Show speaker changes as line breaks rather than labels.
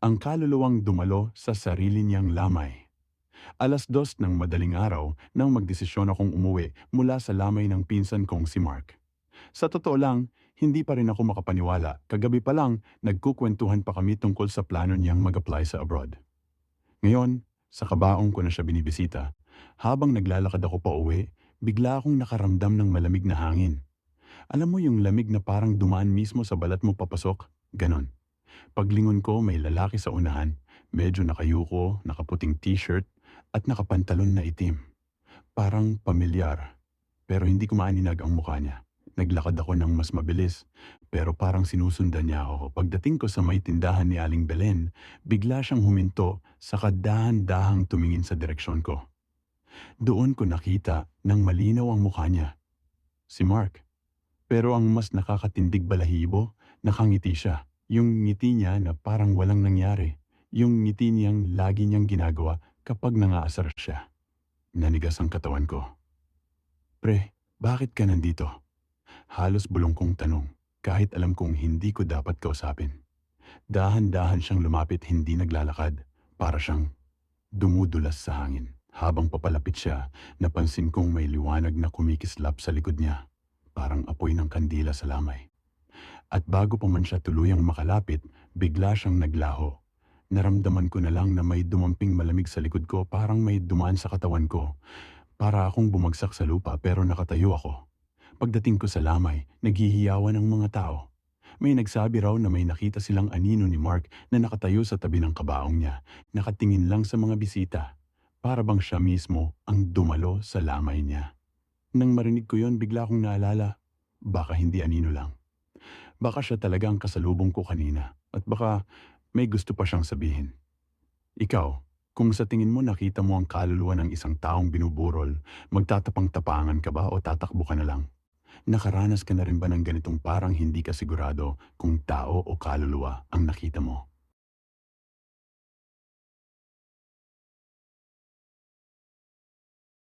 ang kaluluwang dumalo sa sarili niyang lamay. Alas dos ng madaling araw nang magdesisyon akong umuwi mula sa lamay ng pinsan kong si Mark. Sa totoo lang, hindi pa rin ako makapaniwala. Kagabi pa lang, nagkukwentuhan pa kami tungkol sa plano niyang mag-apply sa abroad. Ngayon, sa kabaong ko na siya binibisita, habang naglalakad ako pa uwi, bigla akong nakaramdam ng malamig na hangin. Alam mo yung lamig na parang dumaan mismo sa balat mo papasok? Ganon. Paglingon ko, may lalaki sa unahan, medyo nakayuko, nakaputing t-shirt, at nakapantalon na itim. Parang pamilyar, pero hindi ko maaninag ang mukha niya. Naglakad ako ng mas mabilis, pero parang sinusundan niya ako. Pagdating ko sa may tindahan ni Aling Belen, bigla siyang huminto sa dahan-dahang tumingin sa direksyon ko. Doon ko nakita ng malinaw ang mukha niya. Si Mark. Pero ang mas nakakatindig balahibo, nakangiti siya. Yung ngiti niya na parang walang nangyari. Yung ngiti niyang lagi niyang ginagawa kapag nangaasar siya. Nanigas ang katawan ko. Pre, bakit ka nandito? Halos bulong kong tanong, kahit alam kong hindi ko dapat kausapin. Dahan-dahan siyang lumapit hindi naglalakad, para siyang dumudulas sa hangin. Habang papalapit siya, napansin kong may liwanag na kumikislap sa likod niya, parang apoy ng kandila sa lamay. At bago pa man siya tuluyang makalapit, bigla siyang naglaho. Naramdaman ko na lang na may dumamping malamig sa likod ko parang may dumaan sa katawan ko. Para akong bumagsak sa lupa pero nakatayo ako. Pagdating ko sa lamay, naghihiyawan ang mga tao. May nagsabi raw na may nakita silang anino ni Mark na nakatayo sa tabi ng kabaong niya, nakatingin lang sa mga bisita. Para bang siya mismo ang dumalo sa lamay niya. Nang marinig ko yon, bigla akong naalala, baka hindi anino lang. Baka siya talaga ang kasalubong ko kanina at baka may gusto pa siyang sabihin. Ikaw, kung sa tingin mo nakita mo ang kaluluwa ng isang taong binuburol, magtatapang-tapangan ka ba o tatakbo ka na lang? Nakaranas ka na rin ba ng ganitong parang hindi ka sigurado kung tao o kaluluwa ang nakita mo?